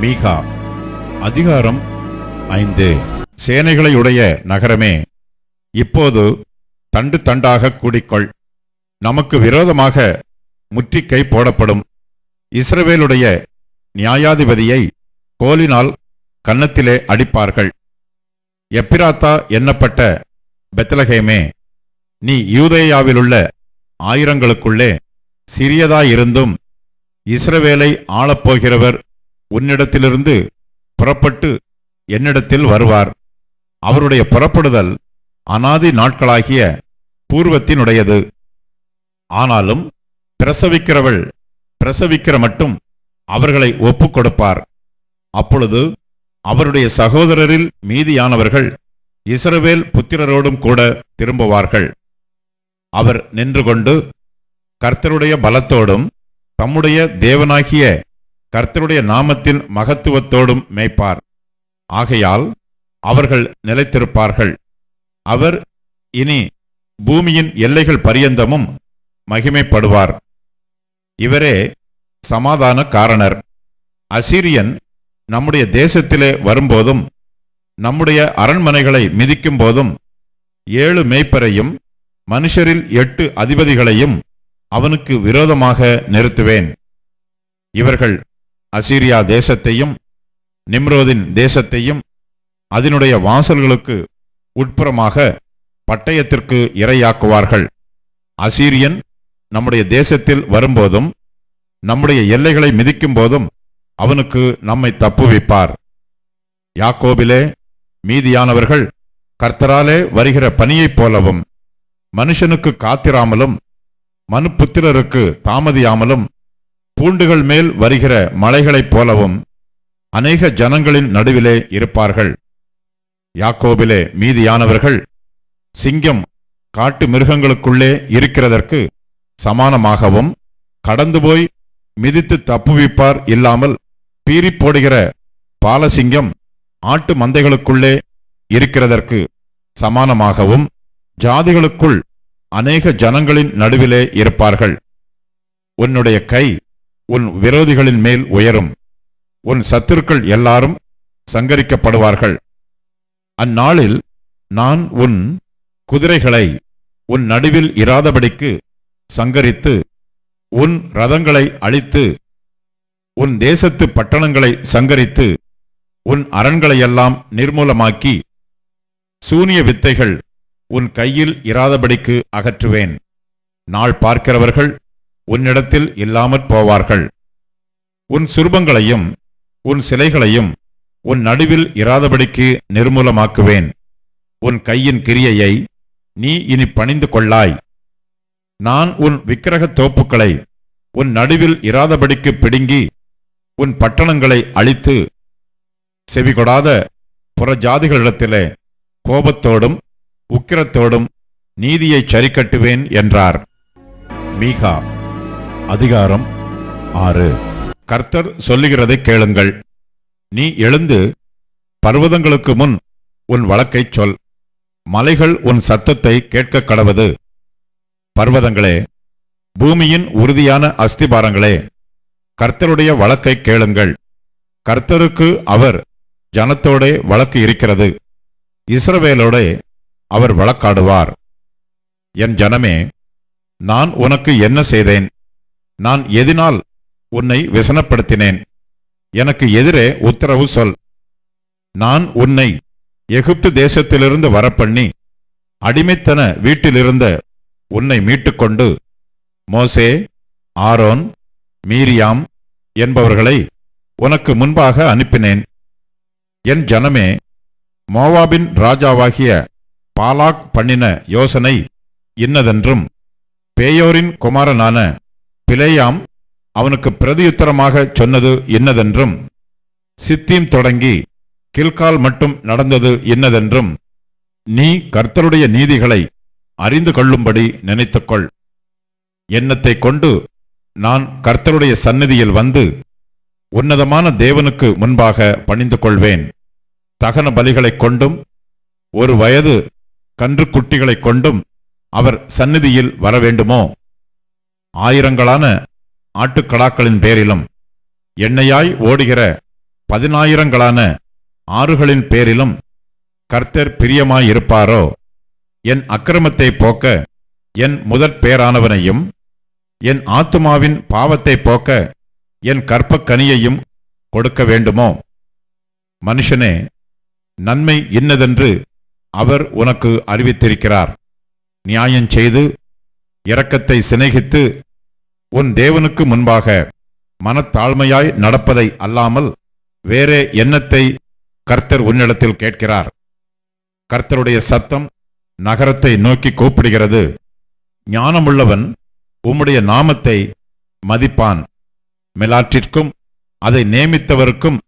மீகா அதிகாரம் ஐந்து. சேனைகளையுடைய நகரமே இப்போது தண்டு தண்டாக கூடிக்கொள். நமக்கு விரோதமாக முற்றிக்கை போடப்படும். இஸ்ரவேலுடைய நியாயாதிபதியை கோலினால் கன்னத்திலே அடிப்பார்கள். எப்பிராத்தா எண்ணப்பட்ட பெத்தலகேமே நீ யூதேயாவிலுள்ள ஆயிரங்களுக்குள்ளே சிறியதாயிருந்தும் இஸ்ரவேலை ஆளப்போகிறவர் உன்னிடத்திலிருந்து புறப்பட்டு என்னிடத்தில் வருவார். அவருடைய புறப்படுதல் அனாதி நாட்களாகிய பூர்வத்தினுடையது. ஆனாலும் பிரசவிக்கிறவள் பிரசவிக்கிற மட்டும் அவர்களை ஒப்புக் கொடுப்பார் அப்பொழுது அவருடைய சகோதரரில் மீதியானவர்கள் இஸ்ரவேல் புத்திரரோடும் கூட திரும்புவார்கள். அவர் நின்று கொண்டு கர்த்தருடைய பலத்தோடும் தம்முடைய தேவனாகிய கர்த்தருடைய நாமத்தின் மகத்துவத்தோடும் மேய்ப்பார். ஆகையால் அவர்கள் நிலைத்திருப்பார்கள். அவர் இனி பூமியின் எல்லைகள் பரியந்தமும் மகிமைப்படுவார். இவரே சமாதான காரணர் அசீரியன் நம்முடைய தேசத்திலே வரும்போதும் நம்முடைய அரண்மனைகளை மிதிக்கும் போதும் ஏழு மேய்ப்பரையும் மனுஷரில் எட்டு அதிபதிகளையும் அவனுக்கு விரோதமாக நிறுத்துவேன். இவர்கள் அசீரியா தேசத்தையும் நிம்ரோதின் தேசத்தையும் அதனுடைய வாசல்களுக்கு உட்புறமாக பட்டயத்திற்கு இரையாக்குவார்கள். அசீரியன் நம்முடைய தேசத்தில் வரும்போதும் நம்முடைய எல்லைகளை மிதிக்கும் போதும் அவனுக்கு நம்மை தப்புவிப்பார் யாக்கோபிலே மீதியானவர்கள் கர்த்தராலே வருகிற பனியைப் போலவும் மனுஷனுக்கு காத்திராமலும் மனுப்புத்திரருக்கு தாமதியாமலும் பூண்டுகள் மேல் வருகிற மலைகளைப் போலவும் அநேக ஜனங்களின் நடுவிலே இருப்பார்கள். யாக்கோபிலே மீதியானவர்கள் சிங்கம் காட்டு மிருகங்களுக்குள்ளே இருக்கிறதற்கு சமானமாகவும் கடந்து போய் மிதித்து தப்புவிப்பார் இல்லாமல் பீறிப் போடுகிற பாலசிங்கம் ஆட்டு மந்தைகளுக்குள்ளே இருக்கிறதற்கு சமானமாகவும் ஜாதிகளுக்குள் அநேக ஜனங்களின் நடுவிலே இருப்பார்கள். உன்னுடைய கை உன் விரோதிகளின் மேல் உயரும். உன் சத்துருக்கள் எல்லாரும் சங்கரிக்கப்படுவார்கள். அந்நாளில் நான் உன் குதிரைகளை உன் நடுவில் இராதபடிக்கு சங்கரித்து உன் ரதங்களை அழித்து உன் தேசத்து பட்டணங்களை சங்கரித்து உன் அரண்களையெல்லாம் நிர்மூலமாக்கி சூனிய வித்தைகள் உன் கையில் இராதபடிக்கு அகற்றுவேன். நாள் பார்க்கிறவர்கள் உன்னிடத்தில் இல்லாமற் போவார்கள். உன் சுருபங்களையும் உன் சிலைகளையும் உன் நடுவில் இராதபடிக்கு நிர்மூலமாக்குவேன். உன் கையின் கிரியையை நீ இனி பணிந்து கொள்ளாய். நான் உன் விக்கிரகத் தோப்புக்களை உன் நடுவில் இராதபடிக்கு பிடுங்கி உன் பட்டணங்களை அழித்து செவிகொடாத புறஜாதிகளிடத்திலே கோபத்தோடும் உக்கிரத்தோடும் நீதியை சரிக்கட்டுவேன் என்றார். மீகா அதிகாரம் ஆறு. கர்த்தர் சொல்லுகிறதை கேளுங்கள். நீ எழுந்து பர்வதங்களுக்கு முன் உன் வழக்கைச் சொல். மலைகள் உன் சத்தத்தை கேட்கக் கடவது பர்வதங்களே பூமியின் உறுதியான அஸ்திபாரங்களே கர்த்தருடைய வழக்கை கேளுங்கள். கர்த்தருக்கு அவர் ஜனத்தோடே வழக்கு இருக்கிறது. இஸ்ரவேலோடே அவர் வழக்காடுவார். என் ஜனமே நான் உனக்கு என்ன செய்தேன்? நான் எதினால் உன்னை விசனப்படுத்தினேன். எனக்கு எதிரே உத்தரவு சொல். நான் உன்னை எகிப்து தேசத்திலிருந்து வரப்பண்ணி அடிமைத்தன வீட்டிலிருந்த உன்னை மீட்டுக்கொண்டு மோசே ஆரோன் மீரியாம் என்பவர்களை உனக்கு முன்பாக அனுப்பினேன். என் ஜனமே மோவாபின் ராஜாவாகிய பாலாக் பண்ணின யோசனை இன்னதென்றும் பேயோரின் குமாரனான பிலேயாம் அவனுக்கு பிரதியுத்தரமாகச் சொன்னது இன்னதென்றும் சித்தீம் தொடங்கி கில்கால் மட்டும் நடந்தது இன்னதென்றும் நீ கர்த்தருடைய நீதிகளை அறிந்து கொள்ளும்படி நினைத்துக்கொள். எண்ணத்தைக் கொண்டு நான் கர்த்தருடைய சந்நிதியில் வந்து உன்னதமான தேவனுக்கு முன்பாக பணிந்து கொள்வேன் தகன பலிகளைக் கொண்டும் ஒரு வயது கன்றுக்குட்டிகளைக் கொண்டும் அவர் சந்நிதியில் வரவேண்டுமோ? ஆயிரங்களான ஆட்டுக்கடாக்களின் பேரிலும் எண்ணெயாய் ஓடுகிற பதினாயிரங்களான ஆறுகளின் பேரிலும் கர்த்தர் பிரியமாயிருப்பாரோ? என் அக்கிரமத்தை போக்க என் முதற் பேரானவனையும் என் ஆத்துமாவின் பாவத்தை போக்க என் கற்பக்கனியையும் கொடுக்க வேண்டுமோ? மனுஷனே நன்மை இன்னதென்று அவர் உனக்கு அறிவித்திருக்கிறார். நியாயம் செய்து இரக்கத்தை சிநேகித்து உன் தேவனுக்கு முன்பாக மனத்தாழ்மையாய் நடப்பதை அல்லாமல் வேறே எண்ணத்தை கர்த்தர் உன்னிடத்தில் கேட்கிறார். கர்த்தருடைய சத்தம் நகரத்தை நோக்கி கூப்பிடுகிறது. ஞானமுள்ளவன் உம்முடைய நாமத்தை மதிப்பான். மெலாற்றிற்கும் அதை நியமித்தவருக்கும்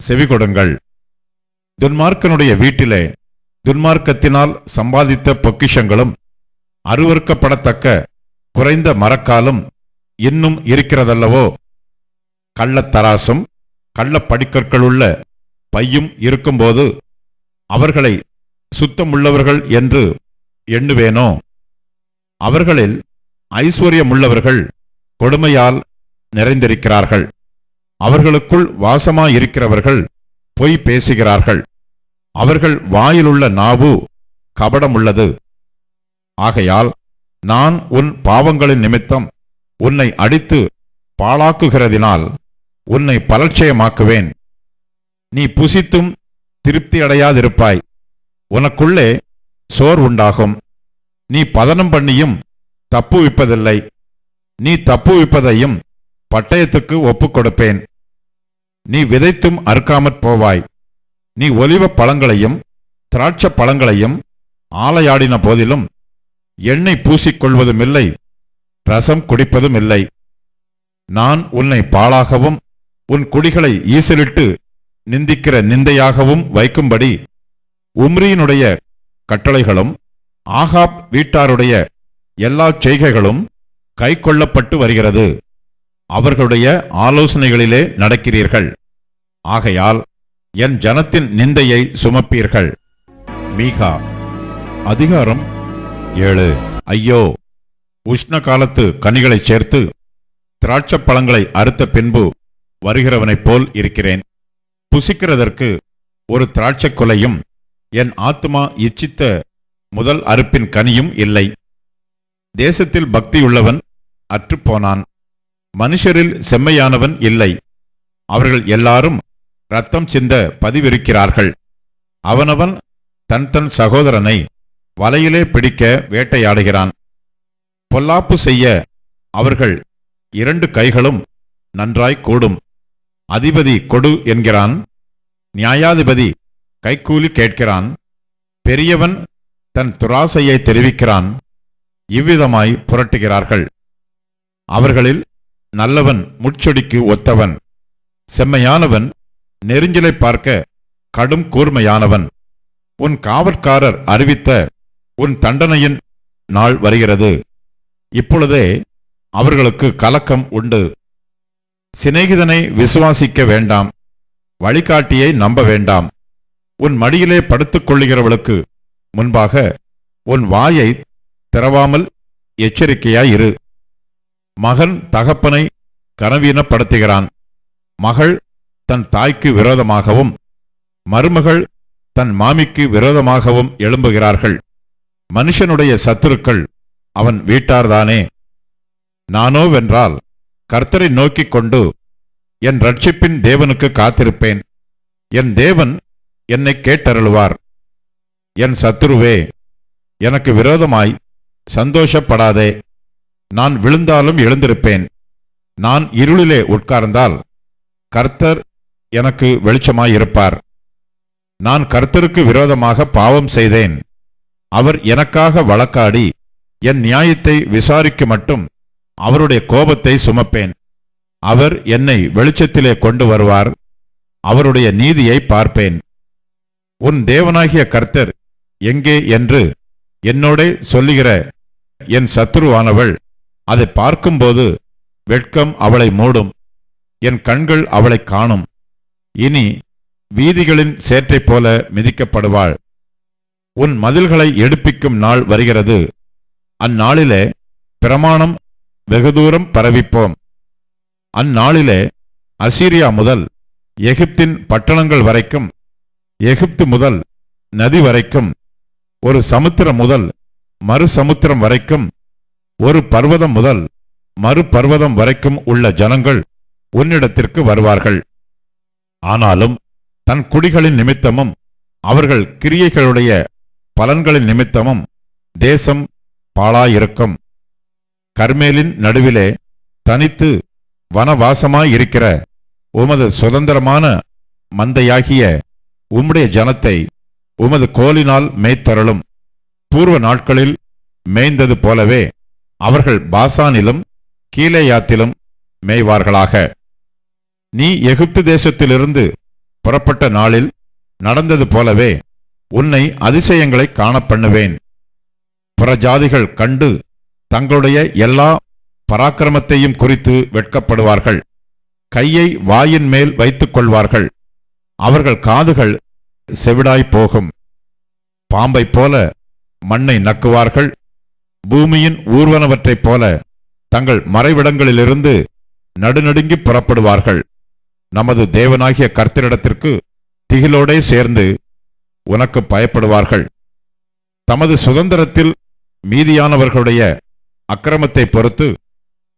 செவிகொடுங்கள் துன்மார்க்கனுடைய வீட்டிலே துன்மார்க்கத்தினால் சம்பாதித்த பொக்கிஷங்களும் அருவறுக்கப்படத்தக்க குறைந்த மரக்காலும் இன்னும் இருக்கிறதல்லவோ? கள்ளத்தராசும் கள்ளப்படிக்கற்களுள்ள பையும் இருக்கும்போது அவர்களை சுத்தமுள்ளவர்கள் என்று எண்ணுவேனோ? அவர்களில் ஐஸ்வர்யமுள்ளவர்கள் கொடுமையால் நிறைந்திருக்கிறார்கள். அவர்களுக்குள் வாசமாயிருக்கிறவர்கள் பொய் பேசுகிறார்கள். அவர்கள் வாயிலுள்ள நாவு கபடமுள்ளது. ஆகையால் நான் உன் பாவங்களின் நிமித்தம் உன்னை அடித்து பாழாக்குகிறதினால் உன்னை பலட்சயமாக்குவேன். நீ புசித்தும் திருப்தியடையாதிருப்பாய். உனக்குள்ளே சோர் உண்டாகும் நீ பதனம் பண்ணியும் தப்புவிப்பதில்லை. நீ தப்புவிப்பதையும் பட்டயத்துக்கு ஒப்புக் கொடுப்பேன் நீ விதைத்தும் அறுக்காமற் போவாய். நீ ஒலிவ பழங்களையும் திராட்ச பழங்களையும் ஆலையாடின போதிலும் எண்ணெய் பூசிக்கொள்வதுமில்லை ரசம் குடிப்பதும் இல்லை நான் உன்னை பாழாகவும் உன் குடிகளை ஈசலிட்டு நிந்திக்கிற நிந்தையாகவும் வைக்கும்படி உம்ரியினுடைய கட்டளைகளும் ஆகாப் வீட்டாருடைய எல்லா செய்கைகளும் கைக்கொள்ளப்பட்டு வருகிறது. அவர்களுடைய ஆலோசனைகளிலே நடக்கிறீர்கள். ஆகையால் என் ஜனத்தின் நிந்தையை சுமப்பீர்கள். மீகா அதிகாரம் ஏழு. ஐயோ உஷ்ண காலத்து கனிகளைச் சேர்த்து திராட்சப் பழங்களை அறுத்த பின்பு வருகிறவனைப் போல் இருக்கிறேன். புசிக்கிறதற்கு ஒரு திராட்சைக் கொலையும் என் ஆத்மா இச்சித்த முதல் அறுப்பின் கனியும் இல்லை. தேசத்தில் பக்தியுள்ளவன் அற்றுப்போனான். மனுஷரில் செம்மையானவன் இல்லை. அவர்கள் எல்லாரும் ரத்தம் சிந்த பதிவிருக்கிறார்கள். அவனவன் தன் தன் சகோதரனை வலையிலே பிடிக்க வேட்டையாடுகிறான். பொல்லாப்பு செய்ய அவர்கள் இரண்டு கைகளும் நன்றாய் கூடும். அதிபதி கொடு என்கிறான். நியாயாதிபதி கைக்கூலி கேட்கிறான். பெரியவன் தன் துராசையை தெரிவிக்கிறான். இவ்விதமாய் புரட்டுகிறார்கள். அவர்களில் நல்லவன் முச்சொடிக்கு ஒத்தவன். செம்மையானவன் நெருஞ்சிலை பார்க்க கடும் கூர்மையானவன். உன் காவற்காரர் அறிவித்த உன் தண்டனையின் நாள் வருகிறது. இப்பொழுதே அவர்களுக்கு கலக்கம் உண்டு. சிநேகிதனை விசுவாசிக்க வேண்டாம். வழிகாட்டியை நம்ப வேண்டாம். உன் மடியிலே படுத்துக் கொள்ளுகிறவளுக்கு முன்பாக உன் வாயை திறவாமல் எச்சரிக்கையாயிரு மகன் தகப்பனை கனவீனப்படுத்துகிறான். மகள் தன் தாய்க்கு விரோதமாகவும் மருமகள் தன் மாமிக்கு விரோதமாகவும் எழும்புகிறார்கள். மனுஷனுடைய சத்துருக்கள் அவன் வீட்டார்தானே. நானோவென்றால் கர்த்தரை நோக்கிக் கொண்டு என் ரட்சிப்பின் தேவனுக்கு காத்திருப்பேன். என் தேவன் என்னை கேட்டருளுவார். என் சத்துருவே எனக்கு விரோதமாய் சந்தோஷப்படாதே. நான் விழுந்தாலும் எழுந்திருப்பேன். நான் இருளிலே உட்கார்ந்தால் கர்த்தர் எனக்கு வெளிச்சமாயிருப்பார். நான் கர்த்தருக்கு விரோதமாக பாவம் செய்தேன். அவர் எனக்காக வழக்காடி என் நியாயத்தை விசாரிக்க மட்டும் அவருடைய கோபத்தை சுமப்பேன். அவர் என்னை வெளிச்சத்திலே கொண்டு வருவார். அவருடைய நீதியை பார்ப்பேன். உன் தேவனாகிய கர்த்தர் எங்கே என்று என்னோடே சொல்லுகிற என் சத்ருவானவள். அதை பார்க்கும்போது வெட்கம் அவளை மூடும். என் கண்கள் அவளை காணும். இனி வீதிகளின் சேற்றைப் போல மிதிக்கப்படுவாள். உன் மதில்களை எடுப்பிக்கும் நாள் வருகிறது. அந்நாளிலே பிரமாணம் வெகு தூரம் பரவிப்போம். அந்நாளிலே அசீரியா முதல் எகிப்தின் பட்டணங்கள் வரைக்கும் எகிப்து முதல் நதி வரைக்கும் ஒரு சமுத்திரம் முதல் மறு சமுத்திரம் வரைக்கும் ஒரு பர்வதம் முதல் மறு பர்வதம் வரைக்கும் உள்ள ஜனங்கள் உன்னிடத்திற்கு வருவார்கள். ஆனாலும் தன் குடிகளின் நிமித்தமும் அவர்கள் கிரியைகளுடைய பலன்களின் நிமித்தமும் தேசம் பாழாயிருக்கும். கர்மேலின் நடுவிலே தனித்து வனவாசமாயிருக்கிற உமது சுதந்திரமான மந்தையாகிய உம்முடைய ஜனத்தை உமது கோலினால் மேய்த்தருளும். பூர்வ நாட்களில் மேய்ந்தது போலவே அவர்கள் பாசானிலும் கீலேயாத்திலும் மேய்வார்களாக. நீ எகிப்து தேசத்திலிருந்து புறப்பட்ட நாளில் நடந்தது போலவே உன்னை அதிசயங்களை காணப்பண்ணுவேன். புறஜாதிகள் கண்டு தங்களுடைய எல்லா பராக்கிரமத்தையும் குறித்து வெட்கப்படுவார்கள். கையை வாயின் மேல் வைத்துக் கொள்வார்கள் அவர்கள் காதுகள் செவிடாய் போகும். பாம்பைப் போல மண்ணை நக்குவார்கள். பூமியின் ஊர்வனவற்றைப் போல தங்கள் மறைவிடங்களிலிருந்து நடுநடுங்கி புறப்படுவார்கள். நமது தேவனாகிய கர்த்தரிடத்திற்கு திகிலோடே சேர்ந்து உனக்கு பயப்படுவார்கள். தமது சுதந்திரத்தில் மீதியானவர்களுடைய அக்கிரமத்தை பொறுத்து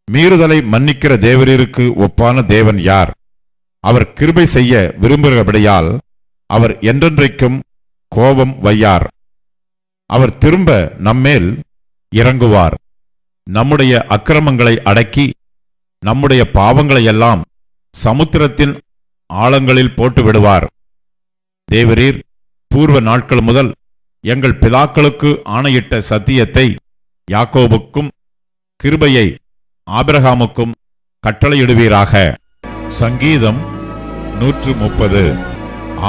மீறுதலை மன்னிக்கிற தேவரீருக்கு ஒப்பான தேவன் யார்? அவர் கிருபை செய்ய விரும்புகிறபடியால் அவர் என்றென்றைக்கும் கோபம் வையார். அவர் திரும்ப நம்மேல் இறங்குவார். நம்முடைய அக்கிரமங்களை அடக்கி நம்முடைய பாவங்களையெல்லாம் சமுத்திரத்தின் ஆழங்களில் போட்டு விடுவார். தேவரீர் பூர்வ நாட்கள் முதல் எங்கள் பிதாக்களுக்கு ஆணையிட்ட சத்தியத்தை யாக்கோபுக்கும் கிருபையை ஆபிரகாமுக்கும் கட்டளையிடுவீராக. சங்கீதம் நூற்று முப்பது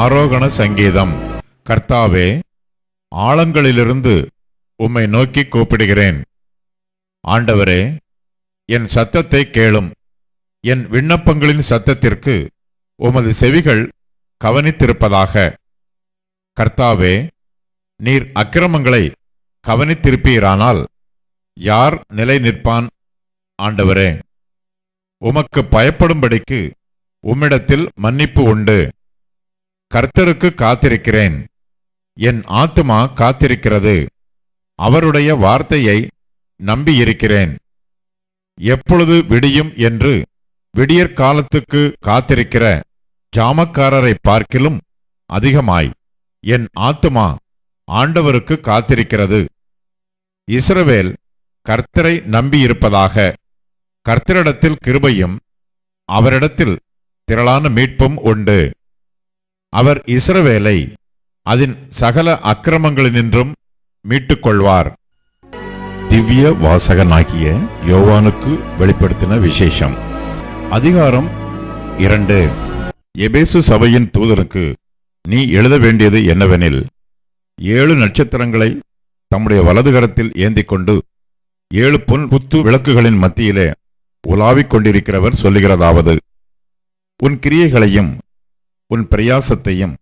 ஆரோகண சங்கீதம். கர்த்தாவே ஆழங்களிலிருந்து உம்மை நோக்கி கூப்பிடுகிறேன். ஆண்டவரே என் சத்தத்தை கேளும். என் விண்ணப்பங்களின் சத்தத்திற்கு உமது செவிகள் கவனித்திருப்பதாக. கர்த்தாவே நீர் அக்கிரமங்களை கவனித்திருப்பீரானால் யார் நிலை நிற்பான் ஆண்டவரே உமக்கு பயப்படும்படிக்கு உம்மிடத்தில் மன்னிப்பு உண்டு. கர்த்தருக்கு காத்திருக்கிறேன். என் ஆத்துமா காத்திருக்கிறது. அவருடைய வார்த்தையை நம்பியிருக்கிறேன். எப்பொழுது விடியும் என்று விடியற்காலத்துக்கு காத்திருக்கிற ஜாமக்காரரை பார்க்கிலும் அதிகமாய். என் ஆத்துமா ஆண்டவருக்கு காத்திருக்கிறது. இஸ்ரவேல் கர்த்தரை நம்பியிருப்பதாக. கர்த்தரிடத்தில் கிருபையும் அவரிடத்தில் திரளான மீட்பும் உண்டு. அவர் இஸ்ரவேலை அதன் சகல அக்கிரமங்களினின்றும் மீட்டுக் கொள்வார் திவ்ய வாசகனாகிய யோவானுக்கு வெளிப்படுத்தின விசேஷம். அதிகாரம் இரண்டு. எபேசு சபையின் தூதருக்கு நீ எழுத வேண்டியது என்னவெனில் ஏழு நட்சத்திரங்களை தம்முடைய வலதுகரத்தில் ஏந்திக் கொண்டு ஏழு பொன் குத்து விளக்குகளின் மத்தியிலே உலாவிக் கொண்டிருக்கிறவர் சொல்லுகிறதாவது. உன் கிரியைகளையும் உன் பிரயாசத்தையும்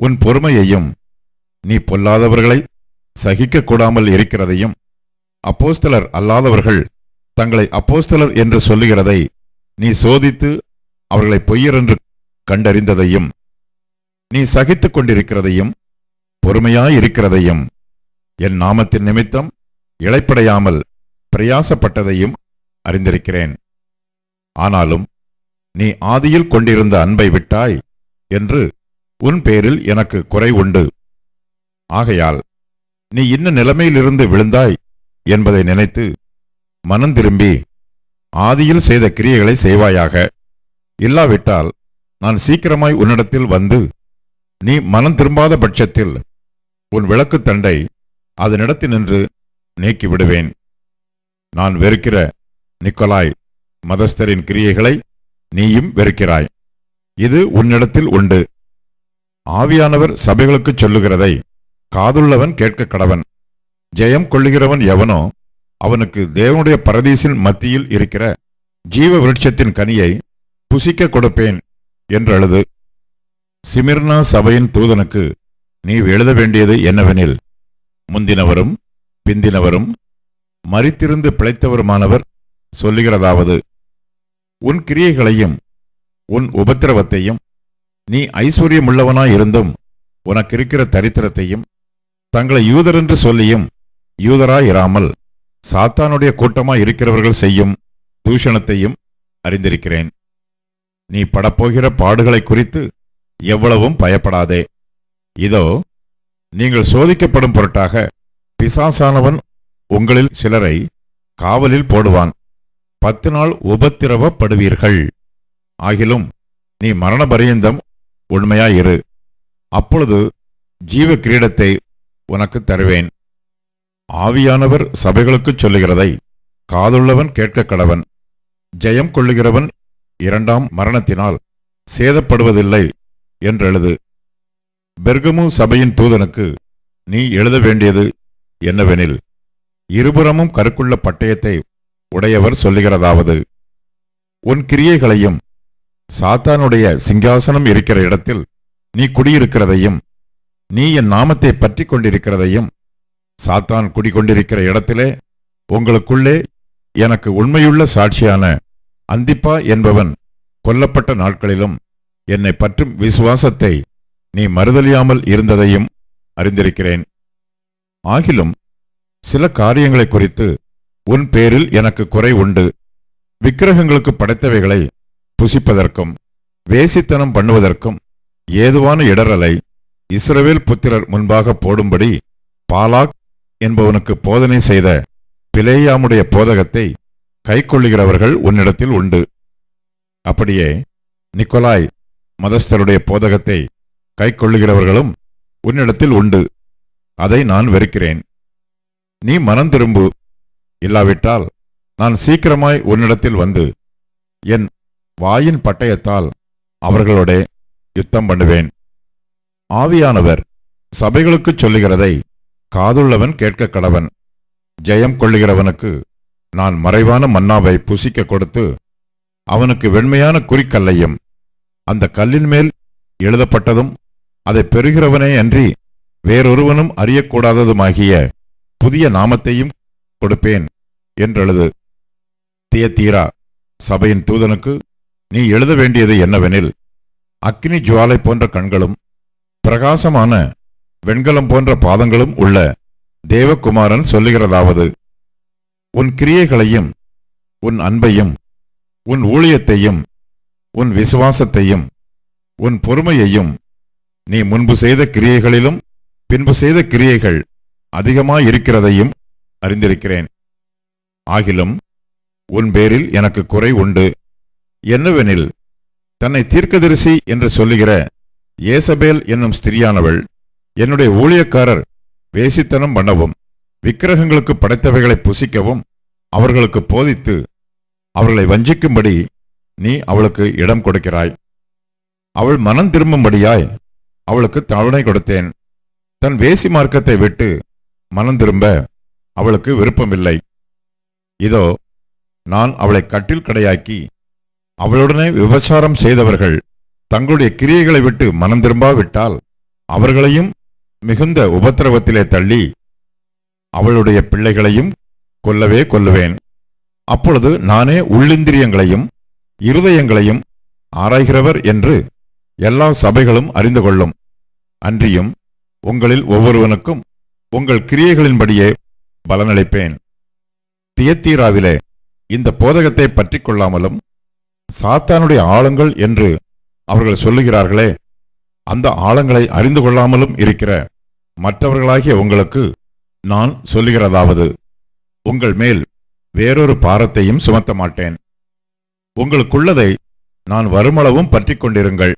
உன் பொறுமையையும் நீ பொல்லாதவர்களை சகிக்க கூடாமல் இருக்கிறதையும் அப்போஸ்தலர் அல்லாதவர்கள் தங்களை அப்போஸ்தலர் என்று சொல்லுகிறதை நீ சோதித்து அவர்களை பொய்யர் என்று கண்டறிந்ததையும் நீ சகித்துக் கொண்டிருக்கிறதையும் பொறுமையாயிருக்கிறதையும் என் நாமத்தின் நிமித்தம் இளைப்படையாமல் பிரயாசப்பட்டதையும் அறிந்திருக்கிறேன். ஆனாலும் நீ ஆதியில் கொண்டிருந்த அன்பை விட்டாய் என்று உன் பேரில் எனக்கு குறை உண்டு. ஆகையால் நீ இன்ன நிலைமையிலிருந்து விழுந்தாய் என்பதை நினைத்து மனம் திரும்பி ஆதியில் செய்த கிரியைகளை செய்வாயாக. இல்லாவிட்டால் நான் சீக்கிரமாய் உன்னிடத்தில் வந்து நீ மனம் திரும்பாத பட்சத்தில் உன் விளக்குத் தண்டை அதனிடத்தினின்று நீக்கி விடுவேன். நான் வெறுக்கிற நிக்கோலாய் மதஸ்தரின் கிரியைகளை நீயும் வெறுக்கிறாய். இது உன்னிடத்தில் உண்டு. ஆவியானவர் சபைகளுக்குச் சொல்லுகிறதை காதுள்ளவன் கேட்க கடவன். ஜெயம் கொள்ளுகிறவன் எவனோ அவனுக்கு தேவனுடைய பரதீசின் மத்தியில் இருக்கிற ஜீவ விருட்சத்தின் கனியை புசிக்க கொடுப்பேன் என்று எழுது சிமிர்னா சபையின் தூதனுக்கு நீ எழுத வேண்டியது என்னவெனில் முந்தினவரும் பிந்தினவரும் மறித்திருந்து பிழைத்தவருமானவர் சொல்லுகிறதாவது உன் கிரியைகளையும் உன் உபத்திரவத்தையும் நீ ஐஸ்வர்யமுள்ளவனாயிருந்தும் உனக்கிருக்கிற தரித்திரத்தையும் தங்களை யூதர் என்று சொல்லியும் யூதராயிராமல் சாத்தானுடைய கூட்டமாய் இருக்கிறவர்கள் செய்யும் தூஷணத்தையும் அறிந்திருக்கிறேன். நீ படப்போகிற பாடுகளை குறித்து எவ்வளவும் பயப்படாதே. இதோ நீங்கள் சோதிக்கப்படும் பொருட்டாக பிசாசானவன் உங்களில் சிலரை காவலில் போடுவான். பத்து நாள் உபத்திரவப்படுவீர்கள். ஆகிலும் நீ மரண பரியந்தம் உண்மையாயிரு அப்பொழுது ஜீவ கிரீடத்தை உனக்கு தருவேன். ஆவியானவர் சபைகளுக்குச் சொல்லுகிறதை காதுள்ளவன் கேட்க கடவன். ஜெயம் கொள்ளுகிறவன் இரண்டாம் மரணத்தினால் சேதப்படுவதில்லை என்றெழுது. பெர்கமு சபையின் தூதனுக்கு நீ எழுத வேண்டியது என்னவெனில் இருபுறமும் கருக்குள்ள பட்டயத்தை உடையவர் சொல்லுகிறதாவது. உன் கிரியைகளையும் சாத்தானுடைய சிங்காசனம் இருக்கிற இடத்தில் நீ குடியிருக்கிறதையும் நீ என் நாமத்தை பற்றி கொண்டிருக்கிறதையும் சாத்தான் குடிகொண்டிருக்கிற இடத்திலே உங்களுக்குள்ளே எனக்கு உண்மையுள்ள சாட்சியான அந்திப்பா என்பவன் கொல்லப்பட்ட நாட்களிலும் என்னை பற்றும் விசுவாசத்தை நீ மறுதலியாமல் இருந்ததையும் அறிந்திருக்கிறேன். ஆகிலும் சில காரியங்களை குறித்து உன் பேரில் எனக்கு குறை உண்டு. விக்கிரகங்களுக்கு படைத்தவைகளை புசிப்பதற்கும் வேசித்தனம் பண்ணுவதற்கும் ஏதுவான இடரலை இஸ்ரவேல் புத்திரர் முன்பாக போடும்படி பாலாக் என்பவனுக்கு போதனை செய்த பிலேயாமுடைய போதகத்தை கைக்கொள்ளுகிறவர்கள் உன்னிடத்தில் உண்டு. அப்படியே நிக்கோலாய் மதஸ்தருடைய போதகத்தை கைக்கொள்ளுகிறவர்களும் உன்னிடத்தில் உண்டு. அதை நான் வெறுக்கிறேன். நீ மனம் திரும்பு. இல்லாவிட்டால் நான் சீக்கிரமாய் உன்னிடத்தில் வந்து என் வாயின் பட்டயத்தால் அவர்களோட யுத்தம் பண்ணுவேன். ஆவியானவர் சபைகளுக்குச் சொல்லுகிறதை காதுள்ளவன் கேட்க கடவன். ஜெயம் கொள்ளுகிறவனுக்கு நான் மறைவான மன்னாவை புசிக்க கொடுத்து அவனுக்கு வெண்மையான குறிக்கல்லையும் அந்த கல்லின் மேல் எழுதப்பட்டதும் அதை பெறுகிறவனே அன்றி வேறொருவனும் அறியக்கூடாததுமாகிய புதிய நாமத்தையும் கொடுப்பேன் என்றெழுது. தியத்தீரா சபையின் தூதனுக்கு நீ எழுத வேண்டியது என்னவெனில் அக்னி ஜுவாலை போன்ற கண்களும் பிரகாசமான வெண்கலம் போன்ற பாதங்களும் உள்ள தேவகுமாரன் சொல்லுகிறதாவது உன் கிரியைகளையும் உன் அன்பையும் உன் ஊழியத்தையும் உன் விசுவாசத்தையும் உன் பொறுமையையும் நீ முன்பு செய்த கிரியைகளிலும் பின்பு செய்த கிரியைகள் அதிகமாயிருக்கிறதையும் அறிந்திருக்கிறேன். ஆகிலும் உன் பேரில் எனக்கு குறை உண்டு. என்னவெனில் தன்னை தீர்க்கதரிசி என்று சொல்லுகிற ஏசபேல் என்னும் ஸ்திரியானவள் என்னுடைய ஊழியக்காரர் வேசித்தனம் பண்ணவும் விக்கிரகங்களுக்கு படைத்தவைகளை புசிக்கவும் அவர்களுக்கு போதித்து அவர்களை வஞ்சிக்கும்படி நீ அவளுக்கு இடம் கொடுக்கிறாய். அவள் மனம் திரும்பும்படியாய் அவளுக்கு தவணை கொடுத்தேன். தன் வேசி மார்க்கத்தை விட்டு மனம் திரும்ப அவளுக்கு விருப்பமில்லை. இதோ நான் அவளை கட்டில் கடையாக்கி அவளுடனே விபச்சாரம் செய்தவர்கள் தங்களுடைய கிரியைகளை விட்டு மனம் திரும்பாவிட்டால் அவர்களையும் மிகுந்த உபத்திரவத்திலே தள்ளி அவளுடைய பிள்ளைகளையும் கொல்லவே கொல்லுவேன். அப்பொழுது நானே உள்ளிந்திரியங்களையும் இருதயங்களையும் ஆராய்கிறவர் என்று எல்லா சபைகளும் அறிந்து கொள்ளும். அன்றியும் உங்களில் ஒவ்வொருவனுக்கும் உங்கள் கிரியைகளின்படியே பலனளிப்பேன். தியத்தீராவிலே இந்த போதகத்தை பற்றி கொள்ளாமலும் சாத்தானுடைய ஆழங்கள் என்று அவர்கள் சொல்லுகிறார்களே அந்த ஆழங்களை அறிந்து கொள்ளாமலும் இருக்கிற மற்றவர்களாகிய உங்களுக்கு நான் சொல்லுகிறதாவது உங்கள் மேல் வேறொரு பாரத்தையும் சுமத்த மாட்டேன். உங்களுக்குள்ளதை நான் வருமளவும் பற்றி கொண்டிருங்கள்.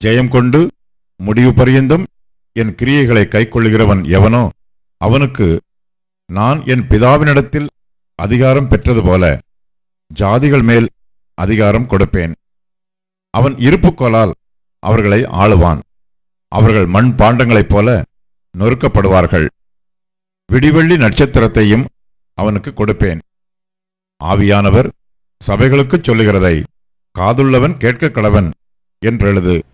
ஜெயம் கொண்டு முடிவு பரியந்தம் என் கிரியைகளை கைக்கொள்ளுகிறவன் எவனோ அவனுக்கு நான் என் பிதாவினிடத்தில் அதிகாரம் பெற்றது போல ஜாதிகள் மேல் அதிகாரம் கொடுப்பேன். அவன் இருப்புக்கோளால் அவர்களை ஆளுவான். அவர்கள் மண் பாண்டங்களைப் போல நொறுக்கப்படுவார்கள். விடிவெள்ளி நட்சத்திரத்தையும் அவனுக்கு கொடுப்பேன். ஆவியானவர் சபைகளுக்குச் சொல்லுகிறதை காதுள்ளவன் கேட்க கடவன் என்றெழுது.